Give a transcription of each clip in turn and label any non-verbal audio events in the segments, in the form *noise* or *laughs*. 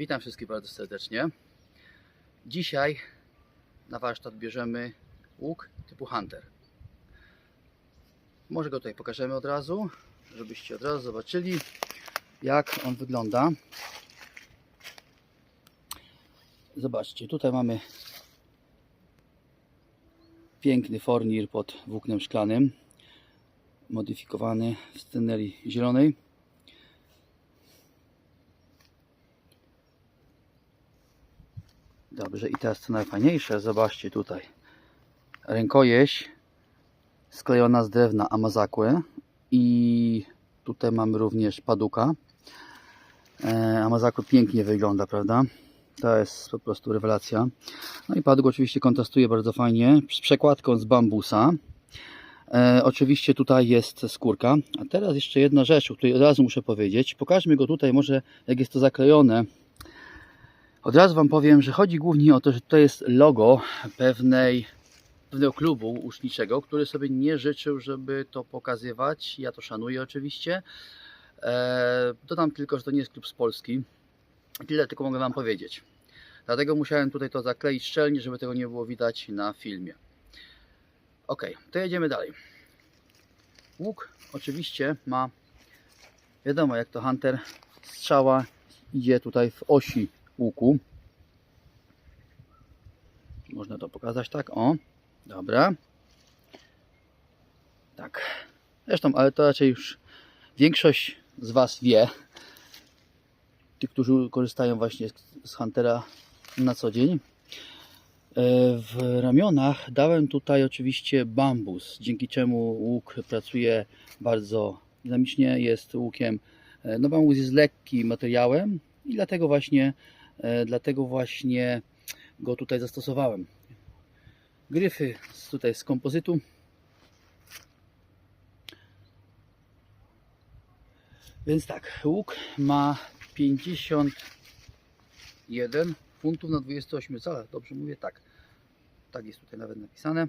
Witam wszystkich bardzo serdecznie. Dzisiaj na warsztat bierzemy łuk typu Hunter. Może go tutaj pokażemy od razu, żebyście od razu zobaczyli jak on wygląda. Zobaczcie, tutaj mamy piękny fornir pod włóknem szklanym, modyfikowany w scenerii zielonej. Dobrze, i teraz co najfajniejsze, zobaczcie tutaj. Rękojeść sklejona z drewna Amazakłe i tutaj mamy również paduka. E, pięknie wygląda, prawda? To jest po prostu rewelacja. No i paduk oczywiście kontrastuje bardzo fajnie z przekładką z bambusa. E, oczywiście tutaj jest skórka. A teraz jeszcze jedna rzecz, o której od razu muszę powiedzieć. Pokażmy go tutaj może jak jest to zaklejone. Od razu Wam powiem, że chodzi głównie o to, że to jest logo pewnej, pewnego klubu łuczniczego, który sobie nie życzył, żeby to pokazywać. Ja to szanuję oczywiście. E, dodam tylko, że to nie jest klub z Polski. Tyle tylko mogę Wam powiedzieć. Dlatego musiałem tutaj to zakleić szczelnie, żeby tego nie było widać na filmie. Ok, to jedziemy dalej. Łuk oczywiście ma, wiadomo jak to Hunter, strzała idzie tutaj w osi łuku. Można to pokazać tak, o, dobra. Tak, zresztą, ale to raczej już większość z Was wie, tych, którzy korzystają właśnie z Huntera na co dzień. E, W ramionach dałem tutaj oczywiście bambus, dzięki czemu łuk pracuje bardzo dynamicznie, jest łukiem, e, no bambus jest lekki materiałem i dlatego właśnie, dlatego właśnie go tutaj zastosowałem. Gryfy tutaj z kompozytu. Więc tak, łuk ma 51 funtów na 28 calach. Dobrze mówię? Tak. Tak jest tutaj nawet napisane.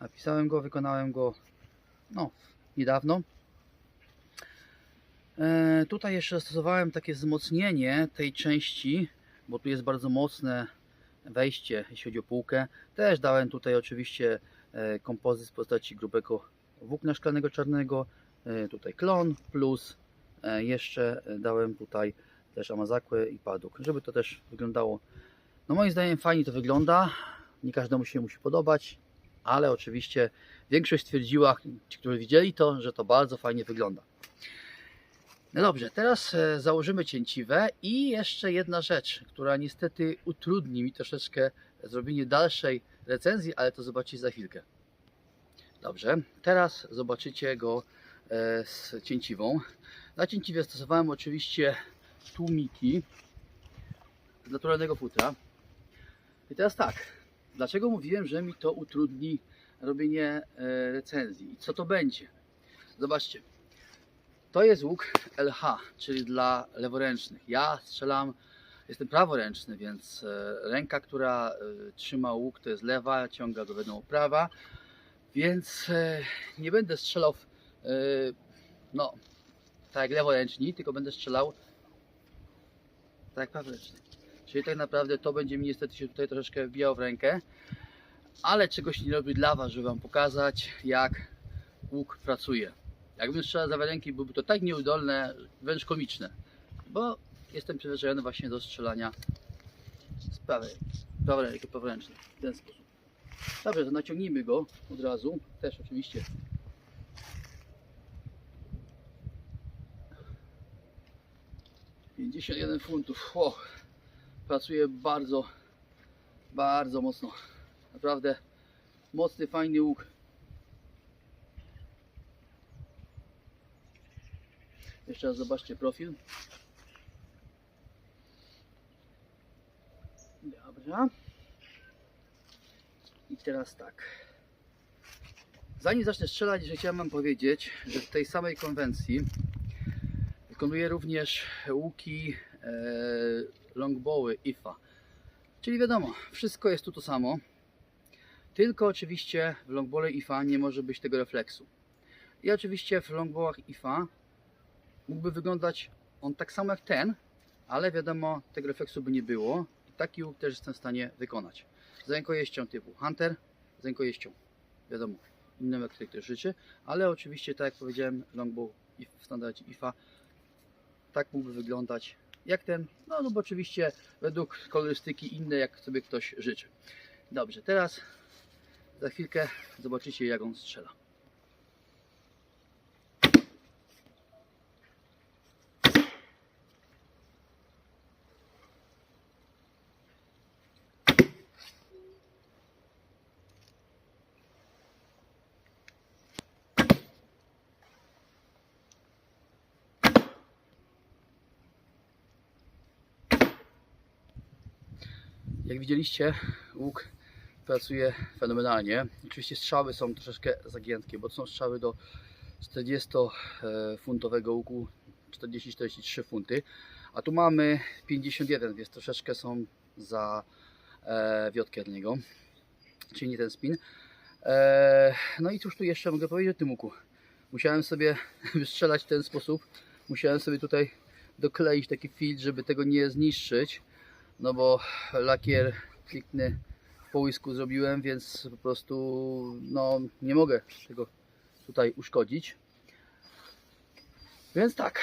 Napisałem go, wykonałem go no, niedawno. E, tutaj jeszcze zastosowałem takie wzmocnienie tej części, bo tu jest bardzo mocne wejście, jeśli chodzi o półkę. Też dałem tutaj oczywiście e, kompozyt w postaci grubego włókna szklanego czarnego, e, tutaj klon plus e, jeszcze dałem tutaj też amazakłę i paduk, żeby to też wyglądało no moim zdaniem fajnie to wygląda. Nie każdemu się musi podobać, ale oczywiście większość stwierdziła, ci, którzy widzieli to, że to bardzo fajnie wygląda. No dobrze, teraz e, założymy cięciwę i jeszcze jedna rzecz, która niestety utrudni mi troszeczkę zrobienie dalszej recenzji, ale to zobaczycie za chwilkę. Dobrze, teraz zobaczycie go e, z cięciwą. Na cięciwie stosowałem oczywiście tłumiki z naturalnego futra. I teraz tak, dlaczego mówiłem, że mi to utrudni robienie e, recenzji i co to będzie? Zobaczcie, to jest łuk LH, czyli dla leworęcznych. Ja strzelam, jestem praworęczny, więc e, ręka, która e, trzyma łuk to jest lewa, ciąga go wiadomo prawa, więc e, nie będę strzelał no, tak jak leworęczni, tylko będę strzelał tak jak praworęczny. Czyli tak naprawdę to będzie mi niestety się tutaj troszeczkę wbijało w rękę. Ale czegoś nie robię dla Was, żeby Wam pokazać jak łuk pracuje. Jakbym strzelał za ręki, byłoby to tak nieudolne, wręcz komiczne. Bo jestem przyzwyczajony właśnie do strzelania z prawej, prawej ręki. W ten sposób. Dobrze, to naciągnijmy go od razu. Też oczywiście. Pięćdziesiąt jeden funtów. O pracuje bardzo, bardzo mocno. Naprawdę mocny, fajny łuk. Jeszcze raz zobaczcie profil. Dobra. I teraz tak. Zanim zacznę strzelać, że chciałem Wam powiedzieć, że w tej samej konwencji wykonuję również łuki e, longbowy IFA. Czyli wiadomo, wszystko jest tu to samo. Tylko oczywiście w longbowle IFA nie może być tego refleksu. I oczywiście w longbowach IFA mógłby wyglądać on tak samo jak ten, ale wiadomo, tego refleksu by nie było. I taki łuk też jestem w stanie wykonać. Z rękojeścią typu Hunter, z rękojeścią, wiadomo, inną jak ktoś życzy, ale oczywiście, tak jak powiedziałem, longbow w standardzie IFA tak mógłby wyglądać jak ten, no lub oczywiście według kolorystyki inne, jak sobie ktoś życzy. Dobrze, teraz za chwilkę zobaczycie jak on strzela. Jak widzieliście, łuk pracuje fenomenalnie. Oczywiście strzały są troszeczkę zagiętkie, bo to są strzały do 40-funtowego łuku, 40-43 funty, a tu mamy 51, więc troszeczkę są za e, wiotkie od niego, czyli nie ten spin. E, no i cóż tu jeszcze mogę powiedzieć o tym łuku? Musiałem sobie *laughs* wystrzelać w ten sposób, musiałem sobie tutaj dokleić taki filtr, żeby tego nie zniszczyć no bo lakier klikny w połysku zrobiłem, więc po prostu no, nie mogę tego tutaj uszkodzić. Więc tak,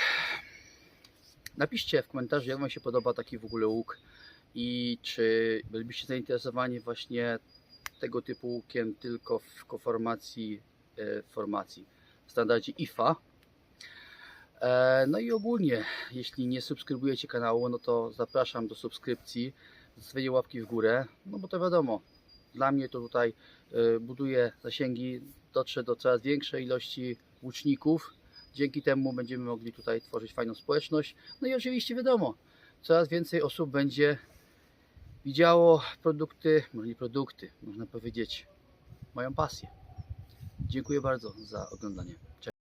napiszcie w komentarzu, jak Wam się podoba taki w ogóle łuk i czy bylibyście zainteresowani właśnie tego typu łukiem tylko w konformacji e, formacji w standardzie IFA. E, No i ogólnie, jeśli nie subskrybujecie kanału, no to zapraszam do subskrypcji, zostawienia łapki w górę, no bo to wiadomo, dla mnie to tutaj e, buduje zasięgi, dotrze do coraz większej ilości łuczników, dzięki temu będziemy mogli tutaj tworzyć fajną społeczność, no i oczywiście wiadomo, coraz więcej osób będzie widziało produkty, może nie produkty, można powiedzieć, moją pasję. Dziękuję bardzo za oglądanie.